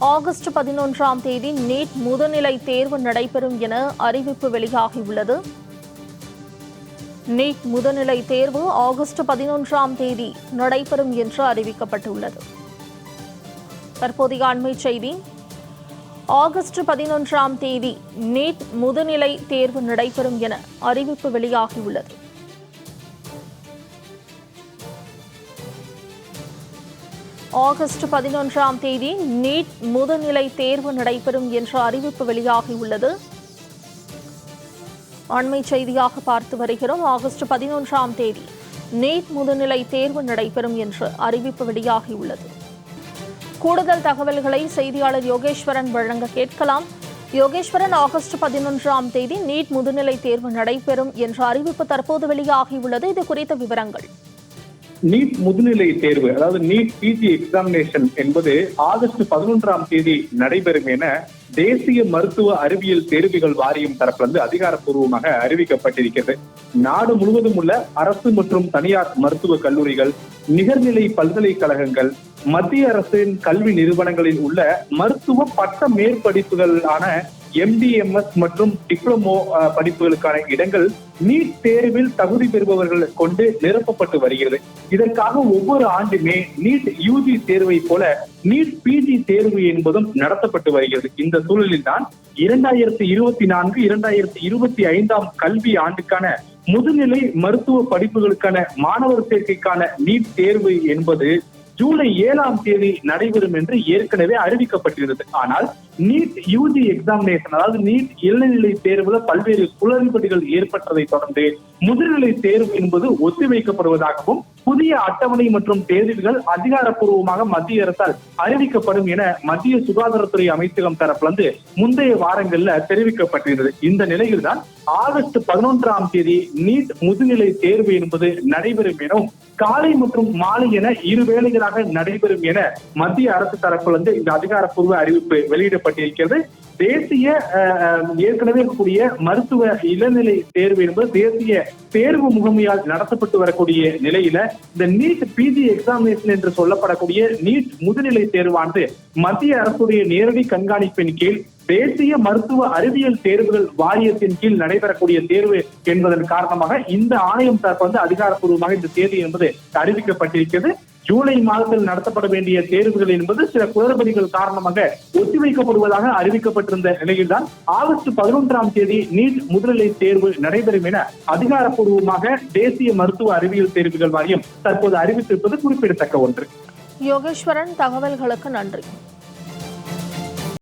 August பதினொன்றாம் தேதி NEET முதுநிலை தேர்வு நடைபெறும் என அறிவிப்பு வெளியாகியுள்ளது. நீட் முதுநிலை தேர்வு ஆகஸ்ட் பதினொன்றாம் தேதி நடைபெறும் என்று அறிவிக்கப்பட்டுள்ளது. தற்போதைய அண்மை செய்தி. ஆகஸ்ட் பதினொன்றாம் தேதி நீட் முதுநிலை தேர்வு நடைபெறும் என அறிவிப்பு வெளியாகியுள்ளது. ஆகஸ்ட் பதினொன்றாம் தேதி நீட் முதுநிலை தேர்வு நடைபெறும் என்ற அறிவிப்பு வெளியாகியுள்ளது. அண்மை செய்தியாக பார்த்து வருகிறோம். ஆகஸ்ட் பதினொன்றாம் தேதி நீட் முதுநிலை தேர்வு நடைபெறும் என்று அறிவிப்பு வெளியாகியுள்ளது. கூடுதல் தகவல்களை செய்தியாளர் யோகேஸ்வரன் வழங்க கேட்கலாம். யோகேஸ்வரன் ஆகஸ்ட் பதினொன்றாம் தேதி நீட் முதுநிலை தேர்வு நடைபெறும் என்ற அறிவிப்பு தற்போது வெளியாகியுள்ளது. இது குறித்த விவரங்கள். நீட் முதுநிலை தேர்வு அதாவது நீட் பிஜி எக்ஸாமினேஷன் என்பது ஆகஸ்ட் பதினொன்றாம் தேதி நடைபெறும் என தேசிய மருத்துவ அறிவியல் தேர்வுகள் வாரியம் தரப்பிலிருந்து அதிகாரப்பூர்வமாக அறிவிக்கப்பட்டிருக்கிறது. நாடு முழுவதும் உள்ள அரசு மற்றும் தனியார் மருத்துவ கல்லூரிகள் நிகர்நிலை பல்கலைக்கழகங்கள் மத்திய அரசின் கல்வி நிறுவனங்களில் உள்ள மருத்துவ பட்ட மேற்படிப்புகளான எம்டிஎம்எஸ் மற்றும் டிப்ளமோ படிப்புகளுக்கான இடங்கள் நீட் தேர்வில் தகுதி பெறுபவர்களை கொண்டு நிரப்பப்பட்டு வருகிறது. இதற்காக ஒவ்வொரு ஆண்டுமே நீட் யூஜி தேர்வை போல நீட் பிஜி தேர்வு என்பதும் நடத்தப்பட்டு வருகிறது. இந்த சூழலில் தான் இரண்டாயிரத்தி இருபத்தி நான்கு இரண்டாயிரத்தி இருபத்தி ஐந்தாம் கல்வி ஆண்டுக்கான முதுநிலை மருத்துவ படிப்புகளுக்கான மாணவர் சேர்க்கைக்கான நீட் தேர்வு என்பது ஜூலை ஏழாம் தேதி நடைபெறும் என்று ஏற்கனவே அறிவிக்கப்பட்டிருந்தது. ஆனால் நீட் யூஜி எக்ஸாமினேஷன் அதாவது நீட் இளநிலை தேர்வுல பல்வேறு குளறுபடிகள் ஏற்பட்டதை தொடர்ந்து முதுநிலை தேர்வு என்பது ஒத்திவைக்கப்படுவதாகவும் புதிய அட்டவணை மற்றும் தேர்வுகள் அதிகாரப்பூர்வமாக மத்திய அரசால் அறிவிக்கப்படும் என மத்திய சுகாதாரத்துறை அமைச்சகம் தரப்பிலிருந்து முந்தைய வாரங்கள்ல தெரிவிக்கப்பட்டிருந்தது. இந்த நிலையில்தான் ஆகஸ்ட் பதினொன்றாம் தேதி நீட் முதுநிலை தேர்வு என்பது நடைபெறும் எனவும் காலை மற்றும் மாலை என இரு வேளைகளாக நடைபெறும் என மத்திய அரசு தரப்பிலிருந்து இந்த அதிகாரப்பூர்வ அறிவிப்பு வெளியிடப்பட்டிருக்கிறது. தேசிய ஏற்கனவே இருக்கக்கூடிய மருத்துவ இளநிலை தேர்வு என்பது தேசிய தேர்வு முகமையால் நடத்தப்பட்டு வரக்கூடிய நிலையில இந்த நீட் பிஜி எக்ஸாமினேஷன் என்று சொல்லப்படக்கூடிய நீட் முதுநிலை தேர்வானது மத்திய அரசுடைய நேரடி கண்காணிப்பின் கீழ் தேசிய மருத்துவ அறிவியல் தேர்வுகள் வாரியத்தின் கீழ் நடைபெறக்கூடிய தேர்வு என்பதன் காரணமாக இந்த ஆணையம் தரப்பு வந்து அதிகாரப்பூர்வமாக இந்த தேதி என்பது அறிவிக்கப்பட்டிருக்கிறது. ஜூலை மாதத்தில் நடத்தப்பட வேண்டிய தேர்வுகள் என்பது சில குளறுபடிகள் காரணமாக ஒத்திவைக்கப்படுவதாக அறிவிக்கப்பட்டிருந்த நிலையில்தான் ஆகஸ்ட் பதினொன்றாம் தேதி நீட் முதுநிலை தேர்வு நடைபெறும் என அதிகாரப்பூர்வமாக தேசிய மருத்துவ அறிவியல் தேர்வுகள் வாரியம் தற்போது அறிவித்திருப்பது குறிப்பிடத்தக்க ஒன்று. யோகேஸ்வரன் தகவல்களுக்கு நன்றி.